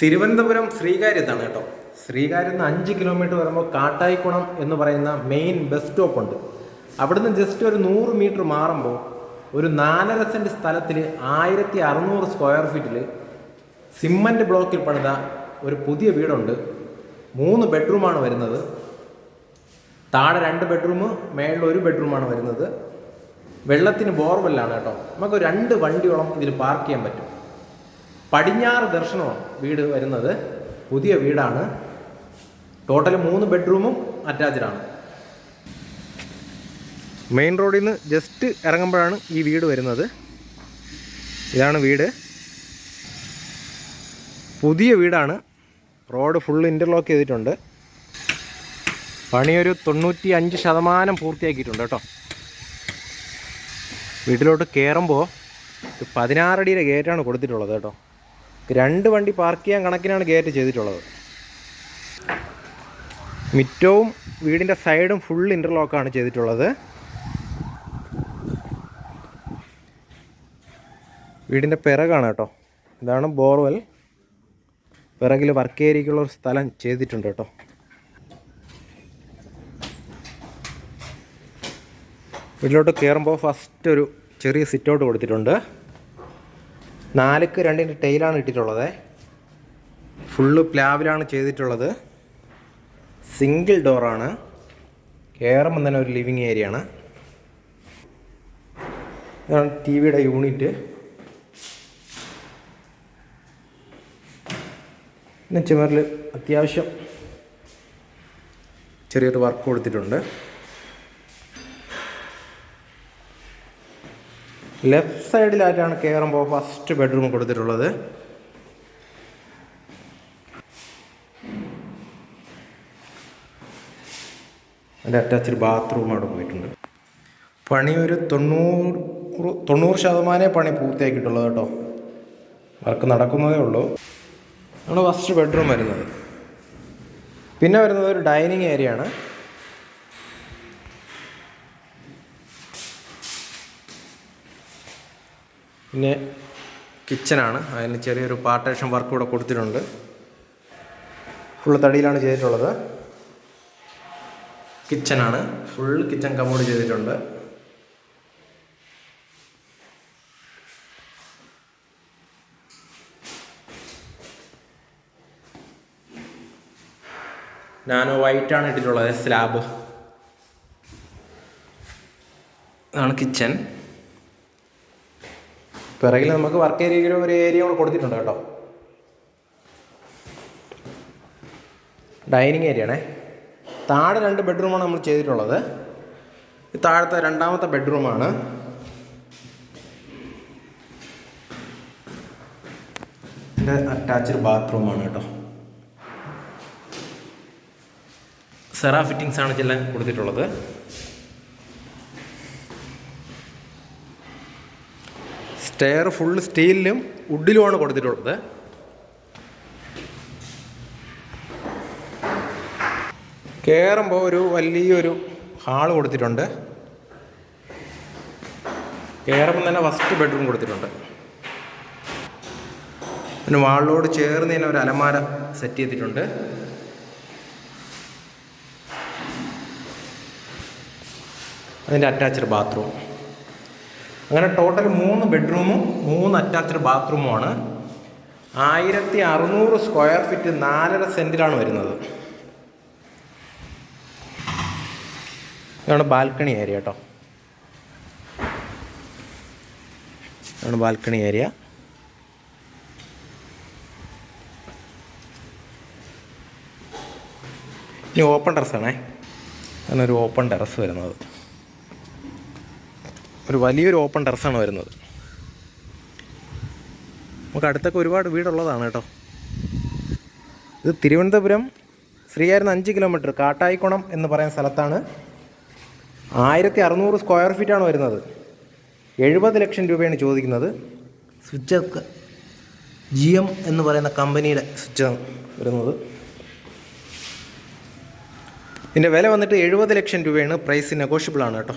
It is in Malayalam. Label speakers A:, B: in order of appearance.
A: തിരുവനന്തപുരം ശ്രീകാര്യത്താണ് കേട്ടോ. ശ്രീകാര്യത്ത് നിന്ന് അഞ്ച് കിലോമീറ്റർ വരുമ്പോൾ കാട്ടായിക്കുണം എന്ന് പറയുന്ന മെയിൻ ബസ് സ്റ്റോപ്പ് ഉണ്ട്. അവിടുന്ന് ജസ്റ്റ് ഒരു നൂറ് മീറ്റർ മാറുമ്പോൾ ഒരു നാലര സെന്റ് സ്ഥലത്തിൽ ആയിരത്തി അറുന്നൂറ് സ്ക്വയർ ഫീറ്റിൽ സിമ്മന്റ് ബ്ലോക്കിൽ പണിത ഒരു പുതിയ വീടുണ്ട്. മൂന്ന് ബെഡ്റൂമാണ് വരുന്നത്. താഴെ രണ്ട് ബെഡ്റൂം മേളിൽ ഒരു ബെഡ്റൂമാണ് വരുന്നത്. വെള്ളത്തിന് ബോർവെല്ലാണ് കേട്ടോ. നമുക്ക് രണ്ട് വണ്ടിയോളം ഇതിൽ പാർക്ക് ചെയ്യാൻ പറ്റും. പടിഞ്ഞാറ് ദർശനമാണ് വീട് വരുന്നത്. പുതിയ വീടാണ്. ടോട്ടൽ മൂന്ന് ബെഡ്റൂമും അറ്റാച്ച്ഡ് ആണ്. മെയിൻ റോഡിൽ നിന്ന് ജസ്റ്റ് ഇറങ്ങുമ്പോഴാണ് ഈ വീട് വരുന്നത്. ഇതാണ് വീട്. പുതിയ വീടാണ്. റോഡ് ഫുൾ ഇന്റർലോക്ക് ചെയ്തിട്ടുണ്ട്. പണിയൊരു തൊണ്ണൂറ്റി അഞ്ച് ശതമാനം പൂർത്തിയാക്കിയിട്ടുണ്ട് കേട്ടോ. വീട്ടിലോട്ട് കയറുമ്പോൾ പതിനാറടിയുടെ ഗേറ്റാണ് കൊടുത്തിട്ടുള്ളത് കേട്ടോ. രണ്ട് വണ്ടി പാർക്ക് ചെയ്യാൻ കണക്കിനാണ് ഗേറ്റ് ചെയ്തിട്ടുള്ളത്. മിറ്റവും വീടിന്റെ സൈഡും ഫുൾ ഇന്റർലോക്കാണ് ചെയ്തിട്ടുള്ളത്. വീടിന്റെ പിറകാണ് കേട്ടോ. ഇതാണ് ബോർവെൽ. പിറകിൽ വർക്ക് ഏരിയയ്ക്കുള്ള ഒരു സ്ഥലം ചെയ്തിട്ടുണ്ട് കേട്ടോ. വീട്ടിലോട്ട് കയറുമ്പോൾ ഫസ്റ്റ് ഒരു ചെറിയ സിറ്റ് ഔട്ട് കൊടുത്തിട്ടുണ്ട്. നാലുക്ക് രണ്ടിന്റെ ടൈലാണ് ഇട്ടിട്ടുള്ളത് ഫുള്ള് പ്ലാവിലാണ് ചെയ്തിട്ടുള്ളത്. സിംഗിൾ ഡോറാണ് കയറുമ്പം തന്നെ ഒരു ലിവിങ് ഏരിയ ആണ്. ഇതാണ് ടി വിയുടെ യൂണിറ്റ് പിന്നെ ചുമരിൽ അത്യാവശ്യം ചെറിയൊരു വർക്ക് കൊടുത്തിട്ടുണ്ട്. ലെഫ്റ്റ് സൈഡിലായിട്ടാണ് കയറുമ്പോൾ ഫസ്റ്റ് ബെഡ്റൂം കൊടുത്തിട്ടുള്ളത്. അതിന്റെ അറ്റാച്ച്ഡ് ബാത്റൂം അവിടെ പോയിട്ടുണ്ട്. പണി ഒരു തൊണ്ണൂറ് തൊണ്ണൂറ് ശതമാനമേ പണി പൂർത്തിയാക്കിയിട്ടുള്ളത് കേട്ടോ. വർക്ക് നടക്കുന്നതേ ഉള്ളൂ. ആണ് ഫസ്റ്റ് ബെഡ്റൂം വരുന്നത്. പിന്നെ വരുന്നത് ഒരു ഡൈനിങ് ഏരിയ ആണ്. പിന്നെ കിച്ചനാണ്. അതിന് ചെറിയൊരു പാർട്ടേഷൻ വർക്ക് കൂടെ കൊടുത്തിട്ടുണ്ട്. ഫുള്ള് തടിയിലാണ് ചെയ്തിട്ടുള്ളത്. കിച്ചനാണ് ഫുൾ കിച്ചൺ കബോർഡ് ചെയ്തിട്ടുണ്ട്. നാനോ വൈറ്റ് ആണ് ഇട്ടിട്ടുള്ളത്. സ്ലാബ് ഇതാണ് കിച്ചൻ പിറകിൽ നമുക്ക് വർക്ക് ഏരിയയിൽ ഒരു ഏരിയ കൂടെ കൊടുത്തിട്ടുണ്ട് കേട്ടോ. ഡൈനിങ് ഏരിയ ആണേ താഴെ രണ്ട് ബെഡ്റൂമാണ് നമ്മൾ ചെയ്തിട്ടുള്ളത്. താഴത്തെ രണ്ടാമത്തെ ബെഡ്റൂമാണ് ഇതിന്റെ അറ്റാച്ച്ഡ് ബാത്റൂമാണ് കേട്ടോ. സെറ ഫിറ്റിങ്സ് ആണ് ചെല്ലാൻ കൊടുത്തിട്ടുള്ളത്. സ്റ്റെയർ ഫുൾ സ്റ്റീലിലും വുഡിലുമാണ് കൊടുത്തിട്ടുള്ളത്. കയറുമ്പോൾ ഒരു വലിയൊരു ഹാൾ കൊടുത്തിട്ടുണ്ട്. കയറുമ്പോൾ തന്നെ ഫസ്റ്റ് ബെഡ്റൂം കൊടുത്തിട്ടുണ്ട്. പിന്നെ വാളിനോട് ചേർന്ന് തന്നെ ഒരു അലമാര സെറ്റ് ചെയ്തിട്ടുണ്ട്. അതിന്റെ അറ്റാച്ച്ഡ് ബാത്റൂം അങ്ങനെ ടോട്ടൽ മൂന്ന് ബെഡ്റൂമും മൂന്ന് അറ്റാച്ച്ഡ് ബാത്റൂമുമാണ് ആയിരത്തി അറുന്നൂറ് സ്ക്വയർ ഫീറ്റ് നാലര സെന്റിലാണ് വരുന്നത്. ഇതാണ് ബാൽക്കണി ഏരിയ കേട്ടോ ഇതാണ് ബാൽക്കണി ഏരിയ ഇനി ഓപ്പൺ ടെറസ് ടെറസാണേ അങ്ങനെ ഒരു ഓപ്പൺ ടെറസ് വരുന്നത്. ഒരു വലിയൊരു ഓപ്പൺ ടെറസാണ് വരുന്നത്. നമുക്ക് അടുത്തൊക്കെ ഒരുപാട് വീടുള്ളതാണ് കേട്ടോ. ഇത് തിരുവനന്തപുരം ശ്രീയായിരുന്ന അഞ്ച് കിലോമീറ്റർ കാട്ടായിക്കുണം എന്ന് പറയുന്ന സ്ഥലത്താണ് ആയിരത്തി അറുന്നൂറ് സ്ക്വയർ ഫീറ്റാണ് വരുന്നത്. എഴുപത് ലക്ഷം രൂപയാണ് ചോദിക്കുന്നത്. സ്വിച്ച് ജി എം എന്ന് പറയുന്ന കമ്പനിയുടെ സ്വിച്ചാണ് വരുന്നത്. ഇതിന്റെ വില വന്നിട്ട് എഴുപത് ലക്ഷം രൂപയാണ്. പ്രൈസ് നെഗോഷ്യബിളാണ് കേട്ടോ.